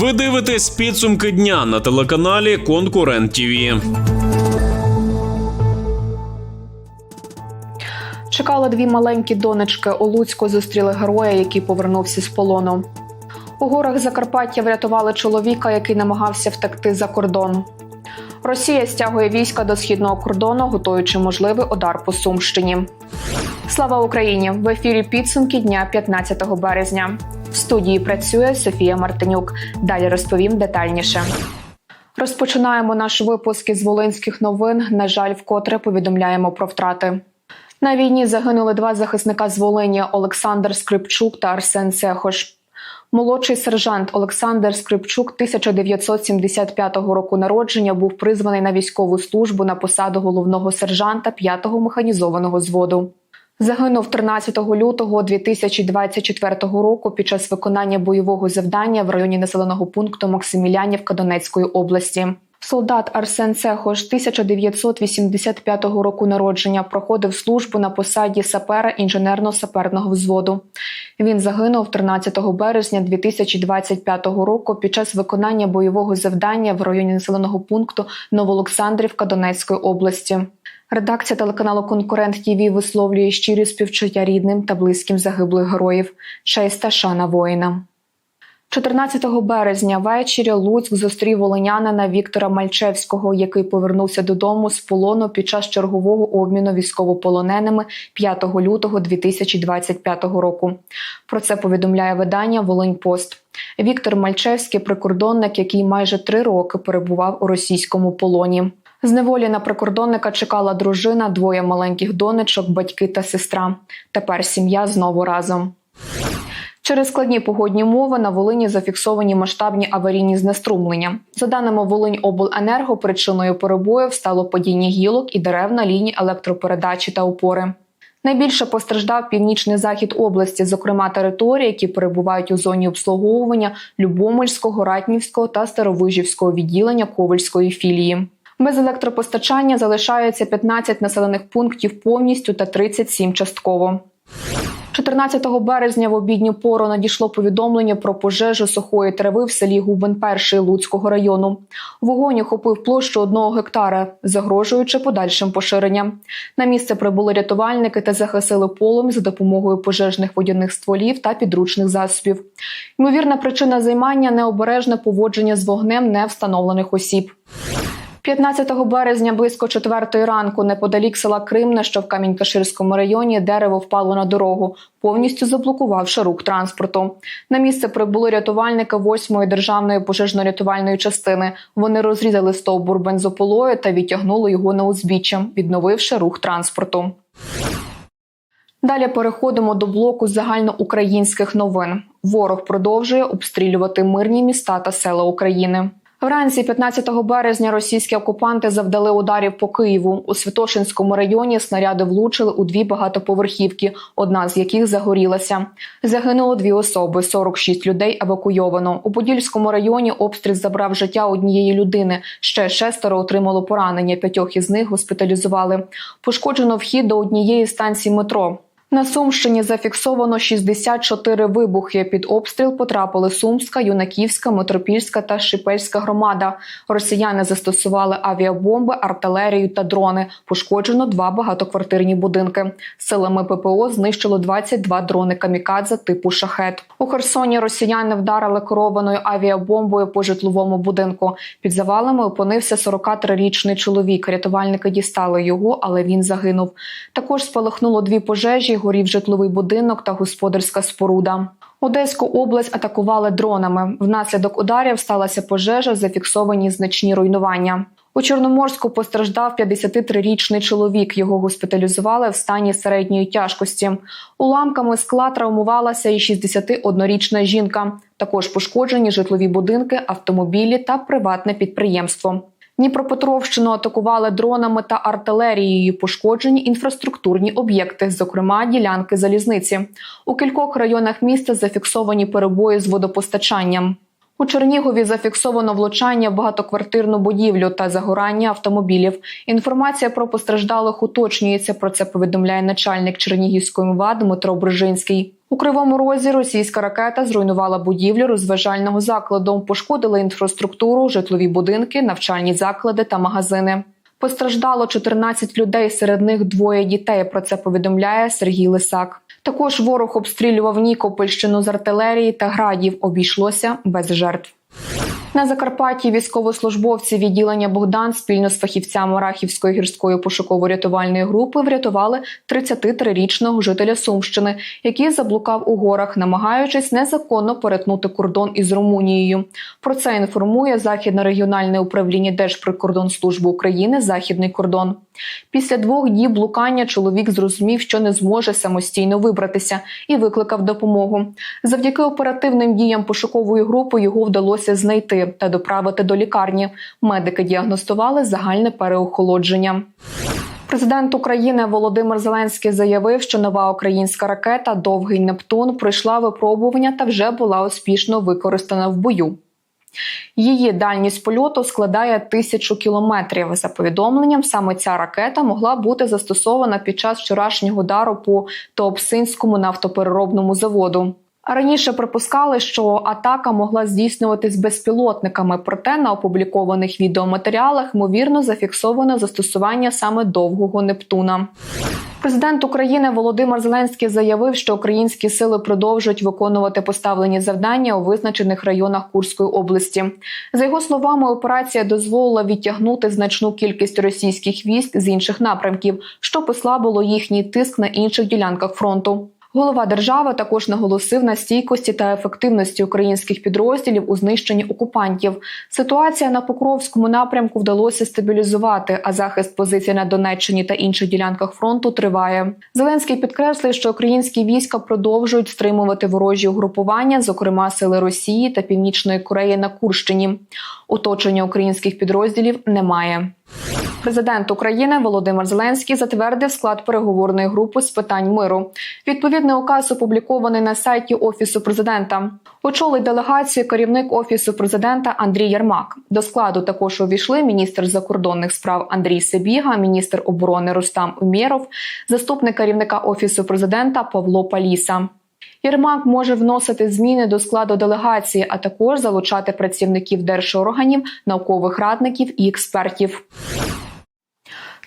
Ви дивитесь підсумки дня на телеканалі Конкурент ТІВІ. Чекали дві маленькі донечки. У Луцьку зустріли героя, який повернувся з полону. У горах Закарпаття врятували чоловіка, який намагався втекти за кордон. Росія стягує війська до східного кордону, готуючи можливий удар по Сумщині. Слава Україні! В ефірі підсумки дня 15 березня. В студії працює Софія Мартинюк. Далі розповім детальніше. Розпочинаємо наш випуск із волинських новин. На жаль, вкотре повідомляємо про втрати. На війні загинули два захисника з Волині Олександр Скрипчук та Арсен Цехош. Молодший сержант Олександр Скрипчук 1975 року народження був призваний на військову службу на посаду головного сержанта 5-го механізованого взводу. Загинув 13 лютого 2024 року під час виконання бойового завдання в районі населеного пункту Максимілянівка Донецької області. Солдат Арсен Цехош 1985 року народження проходив службу на посаді сапера інженерно-саперного взводу. Він загинув 13 березня 2025 року під час виконання бойового завдання в районі населеного пункту Новоолександрівка Донецької області. Редакція телеканалу Конкурент ТІВІ висловлює щирі співчуття рідним та близьким загиблих героїв. Честь та шана воїна. 14 березня ввечері Луцьк зустрів волинянина Віктора Мальчевського, який повернувся додому з полону під час чергового обміну військовополоненими 5 лютого 2025 року. Про це повідомляє видання Волинь Пост. Віктор Мальчевський прикордонник, який майже три роки перебував у російському полоні. З неволі на прикордонника чекала дружина, двоє маленьких донечок, батьки та сестра. Тепер сім'я знову разом. Через складні погодні умови на Волині зафіксовані масштабні аварійні знеструмлення. За даними Волиньобленерго, причиною перебоїв стало падіння гілок і дерев на лінії електропередачі та опори. Найбільше постраждав північний захід області, зокрема території, які перебувають у зоні обслуговування Любомельського, Ратнівського та Старовижівського відділення Ковальської філії. Без електропостачання залишаються 15 населених пунктів повністю та 37 частково. 14 березня в обідню пору надійшло повідомлення про пожежу сухої трави в селі Губин 1 Луцького району. Вогонь охопив площу одного гектара, загрожуючи подальшим поширенням. На місце прибули рятувальники та захисили полум'я за допомогою пожежних водяних стволів та підручних засобів. Ймовірна причина займання необережне поводження з вогнем невстановлених осіб. 15 березня близько 4 ранку неподалік села Кримне, що в Камінь-Каширському районі, дерево впало на дорогу, повністю заблокувавши рух транспорту. На місце прибули рятувальники 8-ї державної пожежно-рятувальної частини. Вони розрізали стовбур бензополою та відтягнули його на узбіччя, відновивши рух транспорту. Далі переходимо до блоку загальноукраїнських новин. Ворог продовжує обстрілювати мирні міста та села України. Вранці 15 березня російські окупанти завдали ударів по Києву. У Святошинському районі снаряди влучили у дві багатоповерхівки, одна з яких загорілася. Загинуло дві особи, 46 людей евакуйовано. У Подільському районі обстріл забрав життя однієї людини. Ще шестеро отримало поранення. П'ятьох із них госпіталізували. Пошкоджено вхід до однієї станції метро. На Сумщині зафіксовано 64 вибухи. Під обстріл потрапили Сумська, Юнаківська, Метропільська та Шипельська громада. Росіяни застосували авіабомби, артилерію та дрони. Пошкоджено два багатоквартирні будинки. Силами ППО знищило 22 дрони камікадзе типу шахет. У Херсоні росіяни вдарили керованою авіабомбою по житловому будинку. Під завалами опинився 43-річний чоловік. Рятувальники дістали його, але він загинув. Також спалахнуло дві пожежі горів житловий будинок та господарська споруда. Одеську область атакували дронами. Внаслідок ударів сталася пожежа, зафіксовані значні руйнування. У Чорноморську постраждав 53-річний чоловік. Його госпіталізували в стані середньої тяжкості. Уламками скла травмувалася і 61-річна жінка. Також пошкоджені житлові будинки, автомобілі та приватне підприємство. Дніпропетровщину атакували дронами та артилерією. Пошкоджені інфраструктурні об'єкти, зокрема ділянки залізниці. У кількох районах міста зафіксовані перебої з водопостачанням. У Чернігові зафіксовано влучання в багатоквартирну будівлю та загорання автомобілів. Інформація про постраждалих уточнюється. Про це повідомляє начальник Чернігівської МВА Дмитро Брижинський. У кривому розі російська ракета зруйнувала будівлю розважального закладу, пошкодила інфраструктуру, житлові будинки, навчальні заклади та магазини. Постраждало 14 людей, серед них двоє дітей. Про це повідомляє Сергій Лисак. Також ворог обстрілював Нікопольщину з артилерії та градів. Обійшлося без жертв. На Закарпатті військовослужбовці відділення Богдан спільно з фахівцями Рахівської гірської пошуково-рятувальної групи врятували 33-річного жителя Сумщини, який заблукав у горах, намагаючись незаконно перетнути кордон із Румунією. Про це інформує Західне регіональне управління Держприкордонслужби України Західний кордон. Після двох діб блукання чоловік зрозумів, що не зможе самостійно вибратися, і викликав допомогу. Завдяки оперативним діям пошукової групи його вдалося знайти та доправити до лікарні. Медики діагностували загальне переохолодження. Президент України Володимир Зеленський заявив, що нова українська ракета Довгий Нептун пройшла випробування та вже була успішно використана в бою. Її дальність польоту складає тисячу кілометрів. За повідомленням, саме ця ракета могла бути застосована під час вчорашнього удару по Тоопсинському нафтопереробному заводу. Раніше припускали, що атака могла здійснюватись безпілотниками, проте на опублікованих відеоматеріалах ймовірно зафіксовано застосування саме довгого Нептуна. Президент України Володимир Зеленський заявив, що українські сили продовжують виконувати поставлені завдання у визначених районах Курської області. За його словами, операція дозволила відтягнути значну кількість російських військ з інших напрямків, що послабило їхній тиск на інших ділянках фронту. Голова держави також наголосив на стійкості та ефективності українських підрозділів у знищенні окупантів. Ситуація на Покровському напрямку вдалося стабілізувати, а захист позицій на Донеччині та інших ділянках фронту триває. Зеленський підкреслив, що українські війська продовжують стримувати ворожі угрупування, зокрема сили Росії та Північної Кореї на Курщині. Оточення українських підрозділів немає. Президент України Володимир Зеленський затвердив склад переговорної групи з питань миру. Відповідний указ опублікований на сайті офісу президента. Очолить делегацію керівник офісу президента Андрій Ярмак. До складу також увійшли міністр закордонних справ Андрій Себіга, міністр оборони Рустам Умєров, заступник керівника офісу президента Павло Паліса. Єрмак може вносити зміни до складу делегації, а також залучати працівників держорганів, наукових радників і експертів.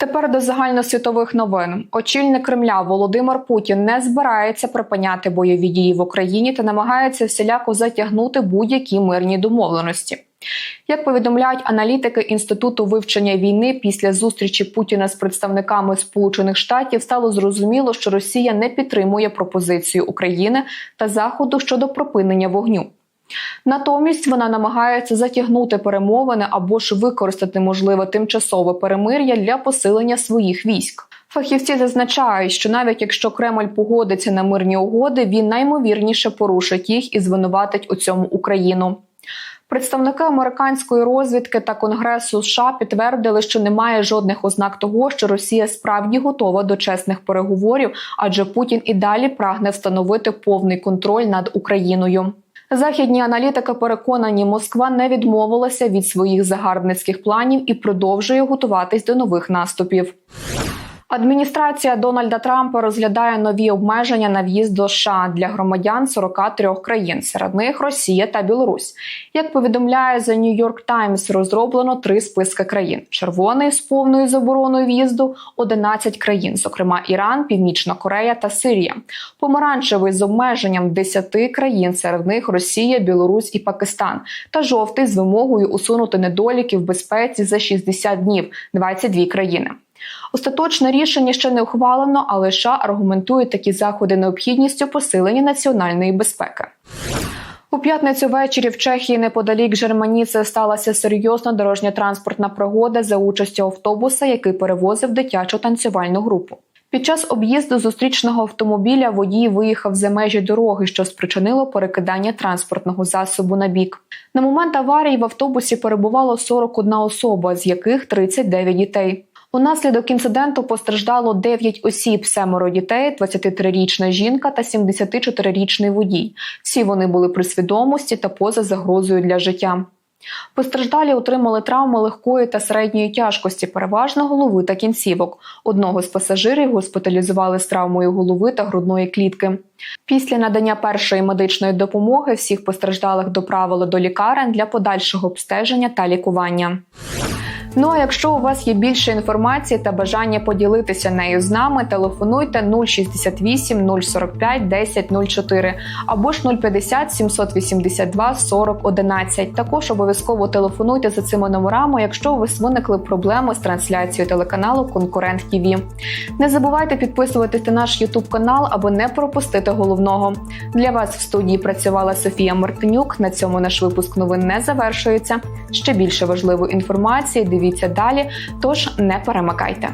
Тепер до загальносвітових новин. Очільник Кремля Володимир Путін не збирається припиняти бойові дії в Україні та намагається всіляко затягнути будь-які мирні домовленості. Як повідомляють аналітики інституту вивчення війни, після зустрічі Путіна з представниками Сполучених Штатів стало зрозуміло, що Росія не підтримує пропозицію України та Заходу щодо припинення вогню. Натомість вона намагається затягнути перемовини або ж використати можливе тимчасове перемир'я для посилення своїх військ. Фахівці зазначають, що навіть якщо Кремль погодиться на мирні угоди, він наймовірніше порушить їх і звинуватить у цьому Україну. Представники американської розвідки та конгресу США підтвердили, що немає жодних ознак того, що Росія справді готова до чесних переговорів, адже Путін і далі прагне встановити повний контроль над Україною. Західні аналітики переконані, Москва не відмовилася від своїх загарбницьких планів і продовжує готуватись до нових наступів. Адміністрація Дональда Трампа розглядає нові обмеження на в'їзд до США для громадян 43 країн, серед них Росія та Білорусь. Як повідомляє The New York Times, розроблено три списки країн: червоний з повною забороною в'їзду, 11 країн, зокрема Іран, Північна Корея та Сирія. Помаранчевий з обмеженням 10 країн, серед них Росія, Білорусь і Пакистан, та жовтий з вимогою усунути недоліки в безпеці за 60 днів 22 країни. Остаточне рішення ще не ухвалено, але США аргументують такі заходи необхідністю посилення національної безпеки. У п'ятницю ввечері в Чехії неподалік Жерманіце сталася серйозна дорожньо-транспортна пригода за участю автобуса, який перевозив дитячу танцювальну групу. Під час об'їзду зустрічного автомобіля водій виїхав за межі дороги, що спричинило перекидання транспортного засобу на бік. На момент аварії в автобусі перебувало 41 особа, з яких 39 дітей. Унаслідок інциденту постраждало 9 осіб, семеро дітей, 23-річна жінка та 74-річний водій. Всі вони були при свідомості та поза загрозою для життя. Постраждалі отримали травми легкої та середньої тяжкості, переважно голови та кінцівок. Одного з пасажирів госпіталізували з травмою голови та грудної клітки. Після надання першої медичної допомоги всіх постраждалих доправили до лікарень для подальшого обстеження та лікування. Ну а якщо у вас є більше інформації та бажання поділитися нею з нами, телефонуйте 068 045 10 04 або ж 050 782 40 11. Також обов'язково телефонуйте за цими номерами, якщо у вас виникли проблеми з трансляцією телеканалу Конкурент ТІВІ. Не забувайте підписуватись на наш Ютуб канал, аби не пропустити головного. Для вас в студії працювала Софія Мартинюк. На цьому наш випуск новин не завершується. Ще більше важливої інформації дивіться далі, тож не перемикайте.